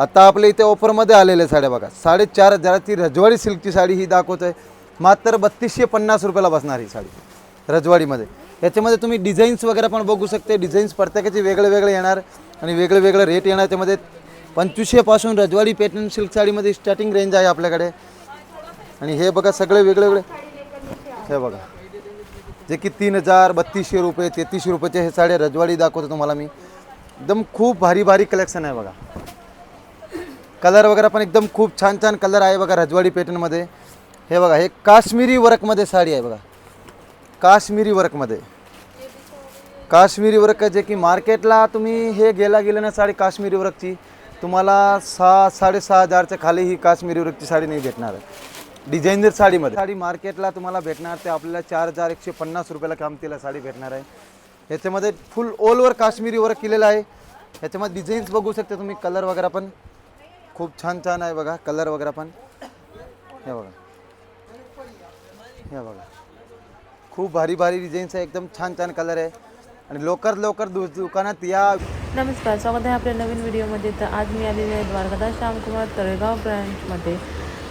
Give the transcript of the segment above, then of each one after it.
आता आपल्या इथे ऑफरमध्ये आलेल्या साड्या बघा. साडेचार हजाराची रजवाडी सिल्कची साडी ही दाखवत आहे मात्र बत्तीसशे पन्नास रुपयाला बसणार ही साडी रजवाडीमध्ये. याच्यामध्ये तुम्ही डिझाईन्स वगैरे पण बघू शकते. डिझाईन्स प्रत्येकाचे वेगळे वेगळे येणार आणि वेगळे वेगळे रेट येणार. त्यामध्ये पंचवीसशेपासून रजवाडी पॅटर्न सिल्क साडीमध्ये स्टार्टिंग रेंज आहे आपल्याकडे. आणि हे बघा सगळे वेगळे वेगळे. हे बघा. जे की तीन हजार बत्तीसशे रुपये तेहतीसशे रुपयाचे हे साड्या रजवाडी दाखवतो तुम्हाला मी. एकदम खूप भारी भारी कलेक्शन आहे बघा. कलर वगैरे पण एकदम खूप छान छान कलर आहे बघा रजवाडी पॅटर्नमध्ये हे बघा हे काश्मीरी वर्कमध्ये साडी आहे बघा. काश्मीरी वर्कमध्ये. काश्मीरी वर्क जे की मार्केटला तुम्ही हे गेला गेलं ना साडी काश्मीरी वर्कची तुम्हाला सहा साडेसहा हजारच्या खाली ही काश्मीरी वर्कची साडी नाही भेटणार. आहे डिझायनर साडीमध्ये. साडी मार्केटला तुम्हाला भेटणार ते आपल्याला चार हजार एकशे पन्नास रुपयाला किमतीला साडी भेटणार आहे. याच्यामध्ये फुल ओलवर काश्मीरी वर्क केलेलं आहे. ह्याच्यामध्ये डिझाईन्स बघू शकता तुम्ही कलर वगैरे पण. खूप छान छान आहे बघा कलर वगैरे पण. हे बघा. हे बघा. खूप भारी भारी डिझाईन्स आहे एकदम छान छान कलर आहे. आणि लवकर लवकर दु दुकानात या. नमस्कार स्वागत आहे आपल्या नवीन व्हिडिओमध्ये. तर आज मी आलेली आहे द्वारकादास श्यामकुमार तळेगाव ब्रँचमध्ये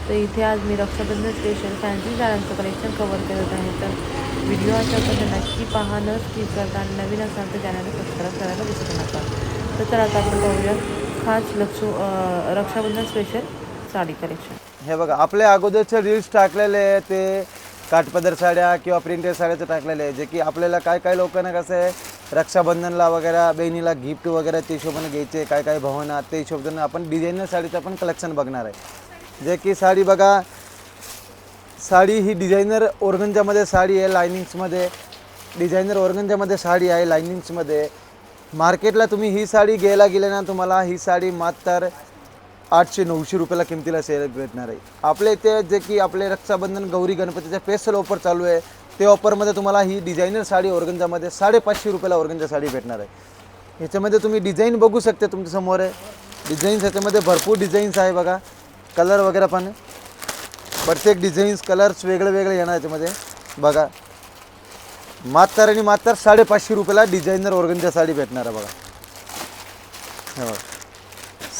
तर इथे आज मी रक्षाबंधन स्पेशल फॅन्सी साड्यांचं कलेक्शन कवर करत आहे. तर व्हिडिओ अशापर्यंत नक्की पहा न स्किप करता आणि नवीन असाल तर चॅनल सबस्क्राईब करायला विसरू नका. तर चला आता आपण पाहूया. खास लक्ष रक्षाबंधन स्पेशल साडी कलेक्शन हे बघा आपल्या अगोदरचे रील्स टाकलेले आहे ते काठपदर साड्या किंवा प्रिंटेड साड्याचं टाकलेले आहे जे की आपल्याला काय काय लोकांना कसं आहे रक्षाबंधनला वगैरे बहिणीला गिफ्ट वगैरे ते हिशोबाने घ्यायचे काय काय भावना ते हिशोबाने आपण डिझायनर साडीचं पण कलेक्शन बघणार आहे. जे की साडी बघा साडी ही डिझायनर ऑर्गंजामध्ये साडी आहे लायनिंग्समध्ये डिझायनर ऑर्गंजामध्ये साडी आहे लायनिंग्समध्ये मार्केटला तुम्ही ही साडी घ्यायला गेले ना तुम्हाला ही साडी मात्र आठशे नऊशे रुपयाला किमतीला सेल भेटणार आहे. आपल्या इथे जे की आपले रक्षाबंधन गौरी गणपतीचा स्पेशल ऑफर चालू आहे ते ऑफरमध्ये तुम्हाला ही डिझायनर साडी ऑर्गंजामध्ये साडेपाचशे रुपयाला ऑर्गंजा साडी भेटणार आहे. ह्याच्यामध्ये तुम्ही डिझाईन बघू शकता तुमच्यासमोर आहे. डिझाईन्स ह्याच्यामध्ये भरपूर डिझाईन्स आहे बघा. कलर वगैरे पण प्रत्येक डिझाईन्स कलर्स वेगळे वेगळे येणार याच्यामध्ये बघा. मात्र आणि मात्र साडेपाचशे रुपयाला डिझायनर ऑर्गनच्या साडी भेटणार आहे बघा. हे बघा.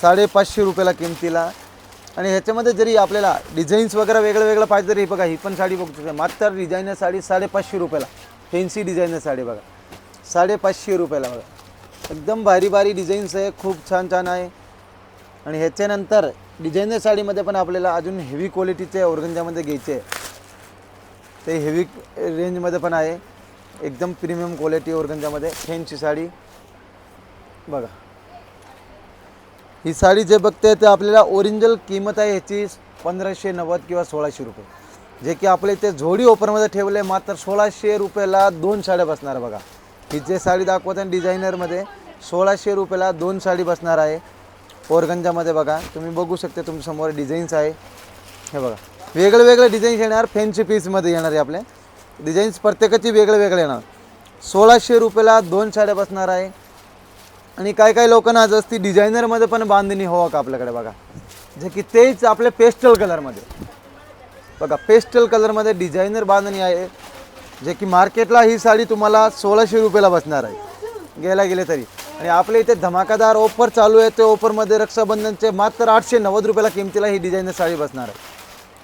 साडेपाचशे रुपयाला किमतीला. आणि ह्याच्यामध्ये जरी आपल्याला डिझाईन्स वगैरे वेगळं वेगळं पाहिजे तरी बघा ही पण साडी बघू शकता. मात्र डिझायनर साडी साडेपाचशे रुपयाला. फॅन्सी डिझायनर साडी बघा. साडेपाचशे रुपयाला बघा. एकदम भारी भारी डिझाईन्स आहे. खूप छान छान आहे. आणि ह्याच्यानंतर डिझायनर साडीमध्ये पण आपल्याला अजून हेवी क्वालिटीचे ऑर्गंजामध्ये घ्यायचे आहे. ते हेवी रेंजमध्ये पण आहे. एकदम प्रीमियम क्वालिटी ओरगंजामध्ये फॅनची साडी. बघा. ही साडी जे बघते ते आपल्याला ओरिजिनल किंमत आहे ह्याची पंधराशे नव्वद किंवा सोळाशे रुपये. जे की आपल्या इथे झोडी ऑफरमध्ये ठेवले मात्र सोळाशे रुपयाला दोन साड्या बसणार आहे बघा. ही जे साडी दाखवत आहे डिझायनरमध्ये सोळाशे रुपयाला दोन साडी बसणार आहे ओरगंजामध्ये बघा. तुम्ही बघू शकता तुमच्यासमोर डिझाईन्स आहे. हे बघा. वेगळे वेगळे डिझाईन्स येणार फॅनची पीसमध्ये येणार आहे आपले. डिझाईन्स प्रत्येकाची वेगळे वेगळे येणार. सोळाशे रुपयाला दोन साड्या बसणार आहे. आणि काय काय लोकांना आज असती डिझायनरमध्ये पण बांधणी हवं का आपल्याकडे बघा. जे की तेच आपल्या पेस्टल कलरमध्ये. बघा पेस्टल कलरमध्ये डिझायनर बांधणी आहे. जे की मार्केटला ही साडी तुम्हाला सोळाशे रुपयाला बसणार आहे. गेला गेले तरी. आणि आपल्या इथे धमाकादार ऑफर चालू आहे. ते ऑफरमध्ये रक्षाबंधनचे मात्र आठशे नव्वद रुपयाला किमतीला ही डिझायनर साडी बसणार आहे.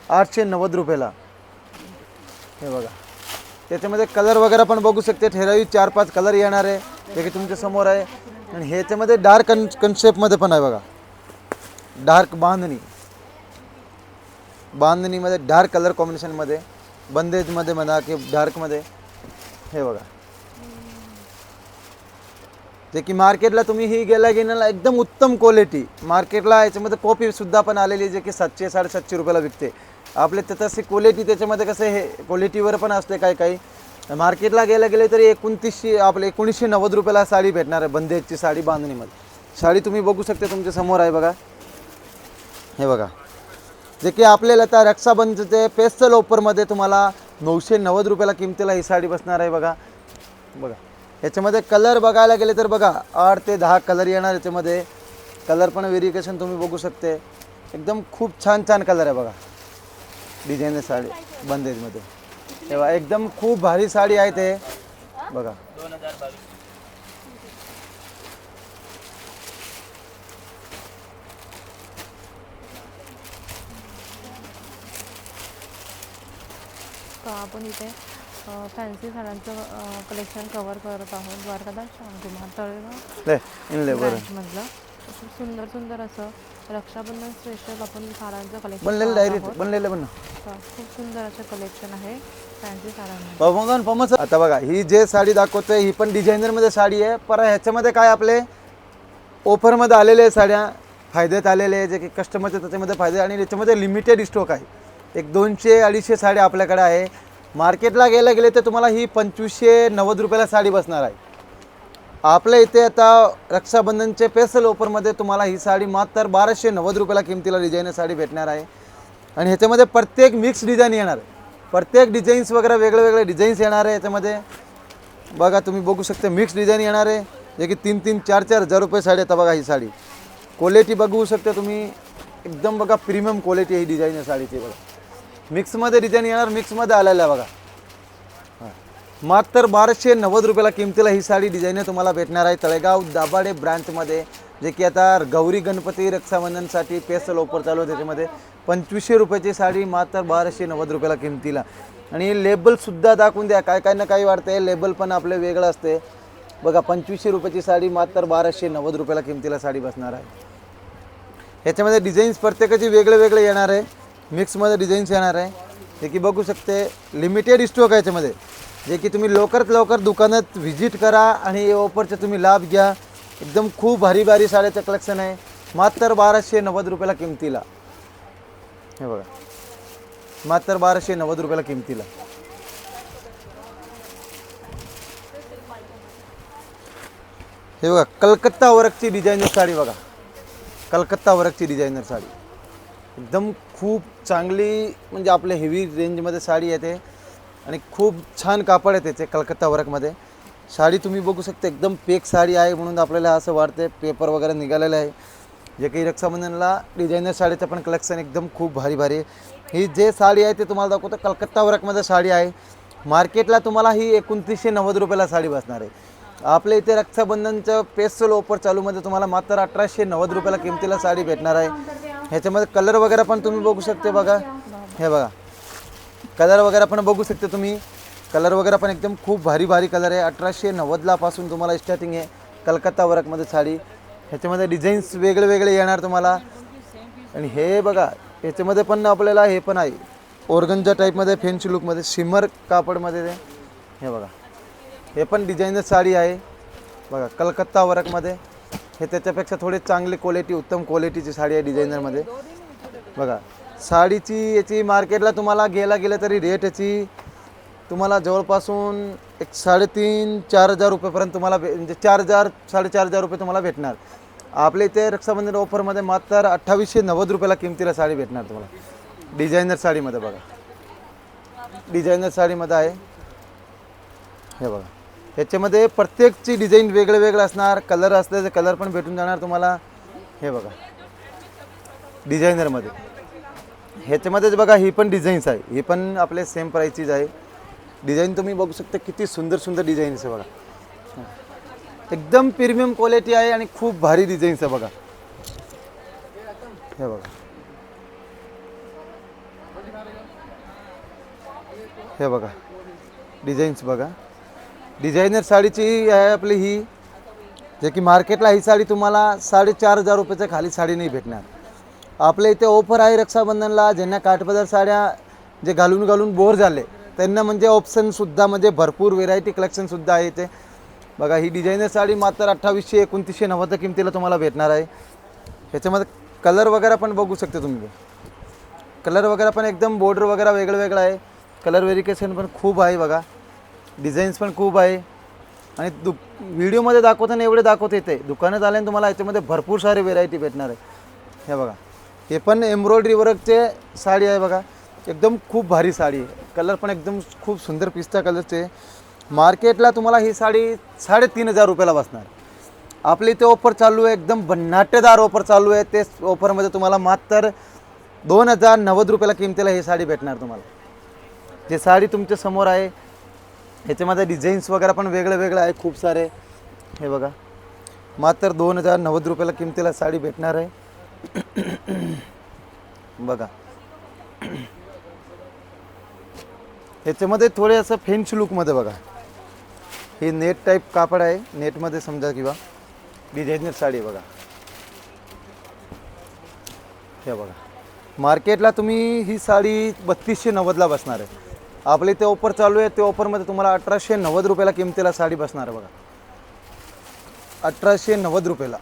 आठशे नव्वद रुपयाला. हे बघा. त्याच्यामध्ये कलर वगैरे पण बघू शकते. ठेरावी चार पाच कलर येणार आहे. जे की तुमच्यासमोर आहे. आणि ह्याच्यामध्ये डार्क कन कन्सेप्टमध्ये पण आहे बघा. डार्क बांधणी. बांधणीमध्ये डार्क कलर कॉम्बिनेशनमध्ये बंदेजमध्ये म्हणा की डार्कमध्ये हे बघा. जे की मार्केटला तुम्ही ही गेला गेल्याला एकदम उत्तम क्वालिटी मार्केटला याच्यामध्ये कॉपीसुद्धा पण आलेली जे की सातशे साडेसातशे रुपयाला विकते. आपले तर तसे क्वालिटी त्याच्यामध्ये कसं हे क्वालिटीवर पण असते काही काही. मार्केटला गेलं गेले तरी एकोणतीसशे आपले एकोणीसशे नव्वद रुपयाला साडी भेटणार आहे बंदेजची साडी बांधणीमध्ये. साडी तुम्ही बघू शकता तुमच्यासमोर आहे बघा. हे बघा. जे की आपल्याला आता रक्षाबंधनचे पेस्टल ऑफरमध्ये तुम्हाला नऊशे नव्वद रुपयाला किमतीला ही साडी बसणार आहे बघा. बघा. याच्यामध्ये कलर बघायला गेले तर बघा आठ ते दहा कलर येणार याच्यामध्ये. कलर पण व्हेरिएशन तुम्ही बघू शकते. एकदम खूप छान छान कलर आहे बघा. डिझाईन साडी बंदेजमध्ये. तेव्हा एकदम खूप भारी साडी आहे ते. बघा. आपण इथे फॅन्सी साड्यांचं कलेक्शन कव्हर करत आहोत? द्वारकादास श्यामकुमार तळेगाव. म्हटलं खूप सुंदर सुंदर असं रक्षाबंधन स्पेशल आपण साड्यांचं कलेक्शन बनलेलं डायरेक्ट बनलेलं पण खूप सुंदर असं कलेक्शन आहे. फॅन्सी साड्यांमध्ये आता बघा ही जे साडी दाखवतोय ही पण डिझायनरमध्ये साडी आहे. पर ह्याच्यामध्ये काय आपले ऑफरमध्ये आलेले साड्या? फायद्यात आलेले आहे जे की कस्टमरचे त्याच्यामध्ये फायदे आणि याच्यामध्ये लिमिटेड स्टॉक आहे. एक दोनशे अडीचशे साड्या आपल्याकडे आहे. मार्केटला गेलं गेले तर तुम्हाला ही पंचवीसशे नव्वद रुपयाला साडी बसणार आहे. आपल्या इथे आता रक्षाबंधनचे पेसल ऑफरमध्ये तुम्हाला ही साडी मात्र बाराशे नव्वद रुपयाला किमतीला डिझाईनर साडी भेटणार आहे. आणि ह्याच्यामध्ये प्रत्येक मिक्स डिझाईन येणार आहे. प्रत्येक डिझाईन्स वगैरे वेगळे वेगळे डिझाईन्स येणार आहे याच्यामध्ये बघा तुम्ही बघू शकता मिक्स डिझाईन येणार आहे. जे की तीन तीन चार चार हजार रुपये साडी आता बघा ही साडी. क्वालिटी बघू शकता तुम्ही. एकदम बघा प्रीमियम क्वालिटी ही डिझाईन आहे साडीची बघा. मिक्समध्ये डिझाईन येणार मिक्समध्ये आलेलं आहे बघा. हां. मात्र बाराशे नव्वद रुपयाला किमतीला ही साडी डिझाईन तुम्हाला भेटणार आहे. तळेगाव दाभाडे ब्रँचमध्ये जे की आता गौरी गणपती रक्षाबंधनसाठी स्पेशल ऑफर चालू आहे त्याच्यामध्ये. पंचवीसशे रुपयाची साडी मात्र बाराशे नव्वद रुपयाला किमतीला. आणि लेबलसुद्धा दाखवून द्या. काय काय ना काही वाटतंय लेबल पण आपलं वेगळं असते. बघा पंचवीसशे रुपयाची साडी मात्र बाराशे नव्वद रुपयाला किमतीला साडी बसणार आहे. ह्याच्यामध्ये डिझाईन्स प्रत्येकाचे वेगळे वेगळे येणार आहे. मिक्समध्ये डिझाईन्स येणार आहे. जे की बघू शकते लिमिटेड स्टॉक आहे याच्यामध्ये. जे की तुम्ही लवकरात लवकर दुकानात व्हिजिट करा आणि या ऑफरचा तुम्ही लाभ घ्या. एकदम खूप भारी भारी साड्याचं कलेक्शन आहे. मात्र बाराशे नव्वद रुपयाला किमतीला. हे बघा. मात्र बाराशे नव्वद रुपयाला किमतीला. हे बघा कलकत्ता वर्कची डिझायनर साडी बघा. कलकत्ता वर्कची डिझायनर साडी. एकदम खूप चांगली म्हणजे आपल्या हेवी रेंजमध्ये साडी येते. आणि खूप छान कापड आहे त्याचे कलकत्ता वर्कमध्ये. साडी तुम्ही बघू शकता एकदम पेक साडी आहे म्हणून आपल्याला असं वाटते पेपर वगैरे निघालेलं आहे. जे काही रक्षाबंधनला डिझायनर साडीचं पण कलेक्शन एकदम खूप भारी भारी आहे. ही जे साडी आहे ते तुम्हाला दाखवतो कलकत्ता वर्कमध्ये साडी आहे. मार्केटला तुम्हाला ही एकोणतीसशे नव्वद रुपयाला साडी बसणार आहे. आपल्या इथे रक्षाबंधनचं पेस्टल ऑफर चालूमध्ये तुम्हाला मात्र अठराशे नव्वद रुपयाला किमतीला साडी भेटणार आहे. ह्याच्यामध्ये कलर वगैरे पण तुम्ही बघू शकते बघा. हे बघा. कलर वगैरे पण बघू शकते तुम्ही. कलर वगैरे पण एकदम खूप भारी भारी कलर आहे. अठराशे नव्वदलापासून तुम्हाला स्टार्टिंग आहे. कलकत्ता वर्कमध्ये साडी. ह्याच्यामध्ये डिझाईन्स वेगळे वेगळे येणार तुम्हाला. आणि हे बघा ह्याच्यामध्ये पण आपल्याला हे पण आहे. ओरगंजा टाईपमध्ये फेन्सी लुकमध्ये शिमर कापडमध्ये ते. हे बघा. हे पण डिझाईनर साडी आहे. बघा कलकत्ता वर्कमध्ये हे त्याच्यापेक्षा थोडी चांगली क्वालिटी उत्तम क्वालिटीची साडी आहे डिझायनरमध्ये बघा साडीची याची मार्केटला तुम्हाला गेला गेलं तरी रेट याची तुम्हाला जवळपासून एक साडेतीन चार हजार रुपयेपर्यंत तुम्हाला भे म्हणजे चार हजार साडेचार हजार रुपये तुम्हाला भेटणार. आपल्या इथे रक्षाबंधन ऑफरमध्ये मात्र अठ्ठावीसशे नव्वद रुपयाला किमतीला साडी भेटणार तुम्हाला. डिझायनर साडीमध्ये बघा. डिझायनर साडीमध्ये आहे. हे बघा. ह्याच्यामध्ये प्रत्येकची डिझाईन वेगळं वेगळं असणार. कलर असल्याचे कलर पण भेटून जाणार तुम्हाला. हे बघा. डिझायनरमध्ये. ह्याच्यामध्येच बघा ही पण डिझाईन्स आहे. ही पण आपले सेम प्राईसचीच आहे. डिझाईन तुम्ही बघू शकता किती सुंदर सुंदर डिझाईन्स आहे बघा. एकदम प्रीमियम क्वालिटी आहे आणि खूप भारी डिझाईन्स आहे बघा. हे बघा. हे बघा. डिझाईन्स बघा. डिझायनर साडीची आहे आपली ही जे की मार्केटला ही साडी तुम्हाला साडेचार हजार रुपयाच्या खाली साडी नाही भेटणार. आपल्या इथे ऑफर आहे रक्षाबंधनला ज्यांना काठपदर साड्या जे घालून घालून बोर झाले त्यांना म्हणजे ऑप्शनसुद्धा म्हणजे भरपूर व्हेरायटी कलेक्शनसुद्धा आहे इथे. बघा ही डिझायनर साडी मात्र अठ्ठावीसशे एकोणतीसशे नव्वद किमतीला तुम्हाला भेटणार आहे. ह्याच्यामध्ये कलर वगैरे पण बघू शकता तुम्ही. कलर वगैरे पण एकदम बॉर्डर वगैरे वेगळं वेगळं आहे. कलर व्हेरिकेशन पण खूप आहे बघा. डिझाईन्स पण खूप आहे. आणि दु व्हिडिओमध्ये दाखवताना एवढे दाखवत येते दुकानात आल्याने तुम्हाला याच्यामध्ये भरपूर सारे व्हेरायटी भेटणार आहे. हे बघा. हे पण एम्ब्रॉयडरी वर्कचे साडी आहे बघा. एकदम खूप भारी साडी आहे. कलर पण एकदम खूप सुंदर पिस्ता कलरचे मार्केटला तुम्हाला ही साडी साडेतीन हजार रुपयाला बसणार. आपली ते ऑफर चालू आहे एकदम भन्नाटेदार ऑफर चालू आहे. ते ऑफरमध्ये तुम्हाला मात्र दोन हजार नव्वद रुपयाला किमतीला ही साडी भेटणार तुम्हाला. जे साडी तुमच्यासमोर आहे ह्याच्यामध्ये डिझाईन्स वगैरे पण वेगळं वेगळं आहे खूप सारे. हे बघा. मात्र दोन हजार नव्वद रुपयाला किमतीला साडी भेटणार आहे. बघा. ह्याच्यामध्ये थोडे असं फेंच लुकमध्ये बघा. हे नेट टाईप कापड आहे. नेटमध्ये समजा किंवा डिझायनर साडी आहे बघा. हे बघा. मार्केटला तुम्ही ही साडी बत्तीसशे नव्वदला बसणार आहे. आपले ते ऑफर चालू आहे. ते ऑफरमध्ये तुम्हाला अठराशे नव्वद रुपयाला किमतीला साडी बसणार आहे बघा. अठराशे नव्वद रुपयाला.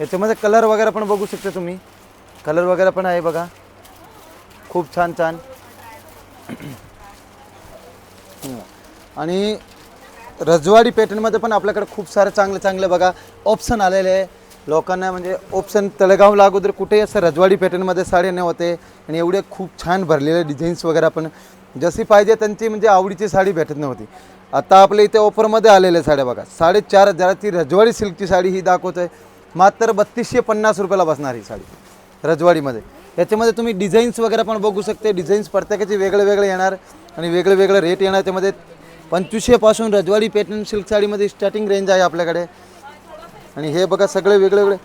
याच्यामध्ये कलर वगैरे पण बघू शकता तुम्ही. कलर वगैरे पण आहे बघा. खूप छान छान. आणि रजवाडी पॅटर्नमध्ये पण आपल्याकडे खूप सारे चांगले चांगले बघा ऑप्शन आलेले आहे. लोकांना म्हणजे ऑप्शन तळेगावला अगोदर कुठेही असं रजवाडी पॅटर्नमध्ये साडी नव्हते होते. आणि एवढे खूप छान भरलेले डिझाईन्स वगैरे पण जशी पाहिजे त्यांची म्हणजे आवडीची साडी भेटत नव्हती. आता आपल्या इथे ऑफरमध्ये आलेल्या साड्या बघा. साडेचार हजाराची रजवाडी सिल्कची साडी ही दाखवत आहे मात्र बत्तीसशे पन्नास रुपयाला बसणार ही साडी रजवाडीमध्ये. याच्यामध्ये तुम्ही डिझाईन्स वगैरे पण बघू शकते. डिझाईन्स प्रत्येकाचे वेगळे वेगळे येणार आणि वेगळे वेगळे रेट येणार. त्यामध्ये पंचवीसशेपासून रजवाडी पॅटर्न सिल्क साडीमध्ये स्टार्टिंग रेंज आहे आपल्याकडे. आणि हे बघा सगळे वेगळे वेगळे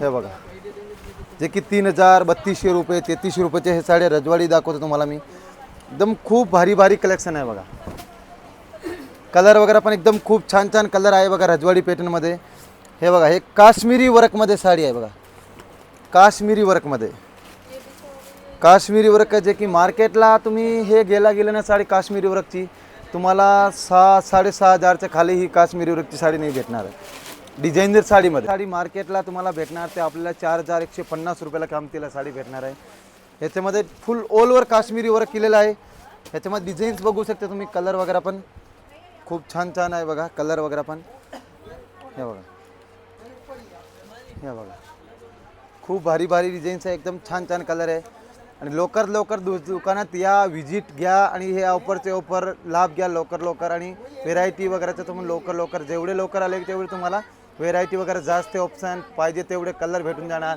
हे बघा. जे की तीन हजार बत्तीसशे रुपये तेहतीसशे रुपयाचे हे साडे रजवाडी दाखवतो तुम्हाला मी. एकदम खूप भारी भारी कलेक्शन आहे बघा. कलर वगैरे पण एकदम खूप छान छान कलर आहे बघा रजवाडी पॅटर्नमध्ये हे बघा हे काश्मीरी वर्कमध्ये साडी आहे बघा. काश्मीरी वर्कमध्ये. काश्मीरी वर्क जे की मार्केटला तुम्ही हे गेला गेलं ना साडी काश्मीरी वर्कची तुम्हाला सहा साडेसहा हजारच्या खाली ही काश्मीरी वर्कची साडी नाही भेटणार. आहे डिझायनर साडीमध्ये. साडी मार्केटला तुम्हाला भेटणार ते आपल्याला चार हजार एकशे पन्नास रुपयाला किमतीला साडी भेटणार आहे. याच्यामध्ये फुल ओलवर काश्मीरी वर्क केलेलं आहे. याच्यामध्ये डिझाईन्स बघू शकता तुम्ही कलर वगैरे पण. खूप छान छान आहे बघा कलर वगैरे पण. हे बघा. हे बघा. खूप भारी भारी डिझाईन्स आहे एकदम छान छान कलर आहे. आणि लवकर लवकर दु दुकानात या व्हिजिट घ्या आणि हे ऑफरचे ऑफर लाभ घ्या लवकर लवकर. आणि व्हेरायटी वगैरेचं तुम्ही लवकर लवकर जेवढे लवकर आले तेवढे तुम्हाला व्हेरायटी वगैरे जास्त ऑप्शन पाहिजे तेवढे कलर भेटून जाणार.